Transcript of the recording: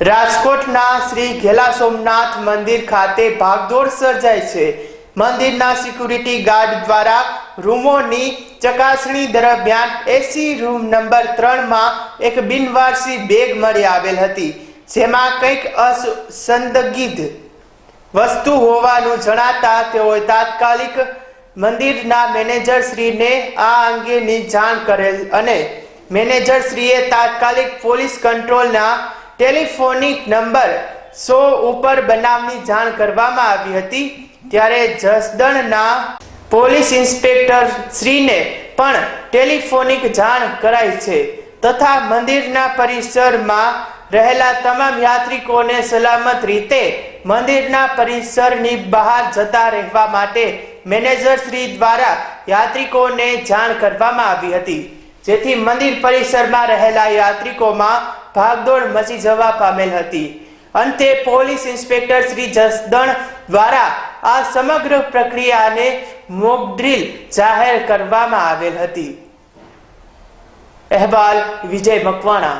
રાજકોટના શ્રી ઘેલા સોમનાથ મંદિર ખાતે ભાગદોડ સર્જાઈ છે. મંદિરના સિક્યુરિટી ગાર્ડ દ્વારા રૂમોની ચકાસણી દરમિયાન એસી રૂમ નંબર ત્રણમાં એક બિનવારસી બેગ મળી આવેલ હતી, જેમાં કંઈક અસંદગીત વસ્તુ હોવાનું જણાતા તેઓએ તાત્કાલિક મંદિરના મેનેજર શ્રીને આ અંગેની જાણ કરેલ અને મેનેજર શ્રીએ તાત્કાલિક પોલીસ કંટ્રોલના ટેલિફોનિક નંબર સો ઉપર બનાવની જાણ કરવામાં આવી હતી, ત્યારે જસદણના પોલીસ ઇન્સ્પેક્ટર શ્રીને પણ ટેલિફોનિક જાણ કરાઈ છે તથા મંદિરના પરિસરમાં રહેલા તમામ યાત્રિકોને સલામત રીતે મંદિરના પરિસરની બહાર જતા રહેવા માટે મેનેજર શ્રી દ્વારા યાત્રિકોને જાણ કરવામાં આવી હતી. જેથી મંદિર પરિસરમાં રહેલા યાત્રિકોમાં ભાગદોડ મચી જવા પામેલ હતી. અંતે પોલીસ ઇન્સ્પેક્ટર શ્રી જસદણ દ્વારા આ સમગ્ર પ્રક્રિયાને મોક ડ્રીલ જાહેર કરવામાં આવેલ હતી. અહેવાલ વિજય મકવાણા.